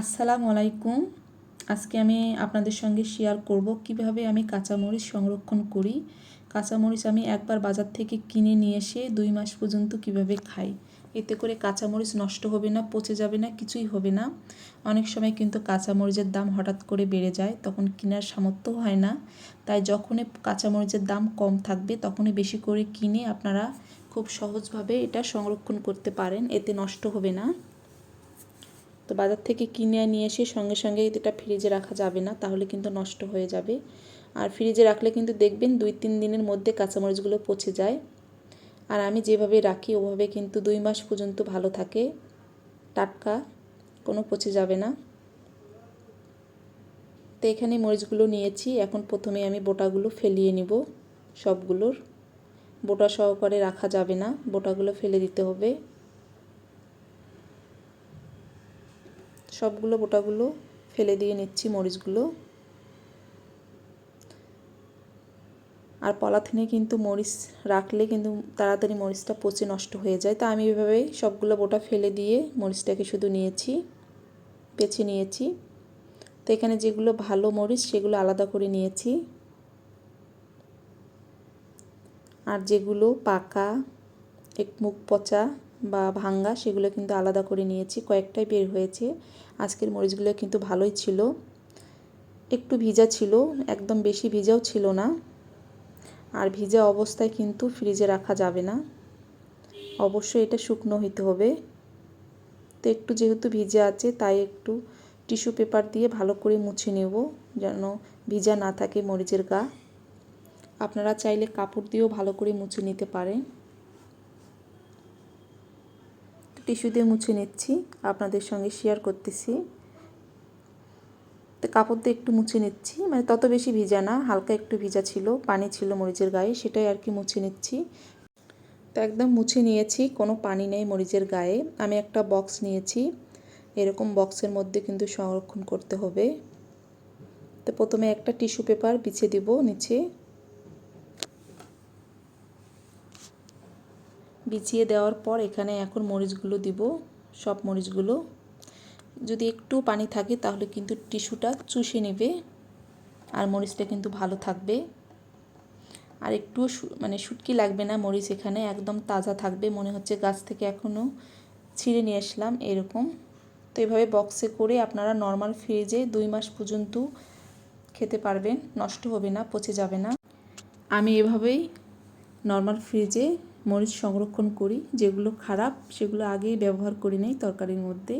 আসসালামু আলাইকুম। আজকে আমি আপনাদের সঙ্গে শেয়ার করব কীভাবে আমি কাঁচামরিচ সংরক্ষণ করি। কাঁচামরিচ আমি একবার বাজার থেকে কিনে নিয়ে এসে দুই মাস পর্যন্ত কীভাবে খাই। এতে করে কাঁচামরিচ নষ্ট হবে না, পচে যাবে না, কিছুই হবে না। অনেক সময় কিন্তু কাঁচামরিচের দাম হঠাৎ করে বেড়ে যায়, তখন কেনার সামর্থ্য হয় না। তাই যখনই কাঁচামরিচের দাম কম থাকবে, তখনই বেশি করে কিনে আপনারা খুব সহজভাবে এটা সংরক্ষণ করতে পারেন, এতে নষ্ট হবে না। তো বাজার থেকে কিনে নিয়ে এসে সঙ্গে সঙ্গে এটা ফ্রিজে রাখা যাবে না, তাহলে কিন্তু নষ্ট হয়ে যাবে। আর ফ্রিজে রাখলে কিন্তু দেখবেন দুই তিন দিনের মধ্যে কাঁচামরিচগুলো পচে যায়। আর আমি যেভাবে রাখি, ওভাবে কিন্তু দুই মাস পর্যন্ত ভালো থাকে। টাটকা, কোনো পচে যাবে না। তো এখানে মরিচগুলো নিয়েছি, এখন প্রথমে আমি বোটাগুলো ফেলিয়ে নিব সবগুলোর। বোটা সহকারে রাখা যাবে না, বোটাগুলো ফেলে দিতে হবে। সবগুলো বোটাগুলো ফেলে দিয়ে নিচ্ছি, মরিচগুলো। আর পলাথিনে কিন্তু মরিচ রাখলে কিন্তু তাড়াতাড়ি মরিচটা পচে নষ্ট হয়ে যায়। তা আমি এভাবেই সবগুলো বোটা ফেলে দিয়ে মরিচটাকে শুধু নিয়েছি, বেছে নিয়েছি। তো এখানে যেগুলো ভালো মরিচ সেগুলো আলাদা করে নিয়েছি। আর যেগুলো পাকা, এক মুখ পচা বা ভাঙ্গা, সেগুলো কিন্তু আলাদা করে নিয়েছি। কয়েকটাই বের হয়েছে। আজকের মরিচগুলো কিন্তু ভালোই ছিল। একটু ভিজা ছিল, একদম বেশি ভিজাও ছিল না। আর ভিজা অবস্থায় কিন্তু ফ্রিজে রাখা যাবে না। অবশ্যই এটা শুকনো হইতে হবে। তো একটু যেহেতু ভিজে আছে, তাই একটু টিস্যু পেপার দিয়ে ভালো করে মুছে নেব, যেন ভিজা না থাকে মরিচের গা। আপনারা চাইলে কাপড় দিয়েও ভালো করে মুছে নিতে পারেন। টিস্যু দিয়ে মুছে নিচ্ছি, আপনাদের সঙ্গে শেয়ার করতেছি। তো কাপড় দিয়ে একটু মুছে নিচ্ছি মানে তত বেশি ভিজা না, হালকা একটু ভিজা ছিল, পানি ছিল মরিচের গায়ে, সেটাই আর কি মুছে নিচ্ছি। তো একদম মুছে নিয়েছি, কোনো পানি নেই মরিচের গায়ে। আমি একটা বক্স নিয়েছি, এরকম বক্সের মধ্যে কিন্তু সংরক্ষণ করতে হবে। তো প্রথমে একটা টিস্যু পেপার বিছিয়ে দিব নিচে। বিছিয়ে দেওয়ার পর এখানে এখন মরিচগুলো দিব। সব মরিচগুলো। যদি একটু পানি থাকে তাহলে কিন্তু টিস্যুটা চুষে নেবে আর মরিচটা কিন্তু ভালো থাকবে। আর একটু মানে শুটকি লাগবে না মরিচ এখানে, একদম তাজা থাকবে। মনে হচ্ছে গাছ থেকে এখনও ছিঁড়ে নিয়ে আসলাম এরকম। তো এভাবে বক্সে করে আপনারা নর্মাল ফ্রিজে দুই মাস পর্যন্ত খেতে পারবেন। নষ্ট হবে না, পচে যাবে না। আমি এভাবেই নর্মাল ফ্রিজে মরিচ সংরক্ষণ করি যেগুলো খারাপ সেগুলো আগেই ব্যবহার করি নেই তরকারির মধ্যে।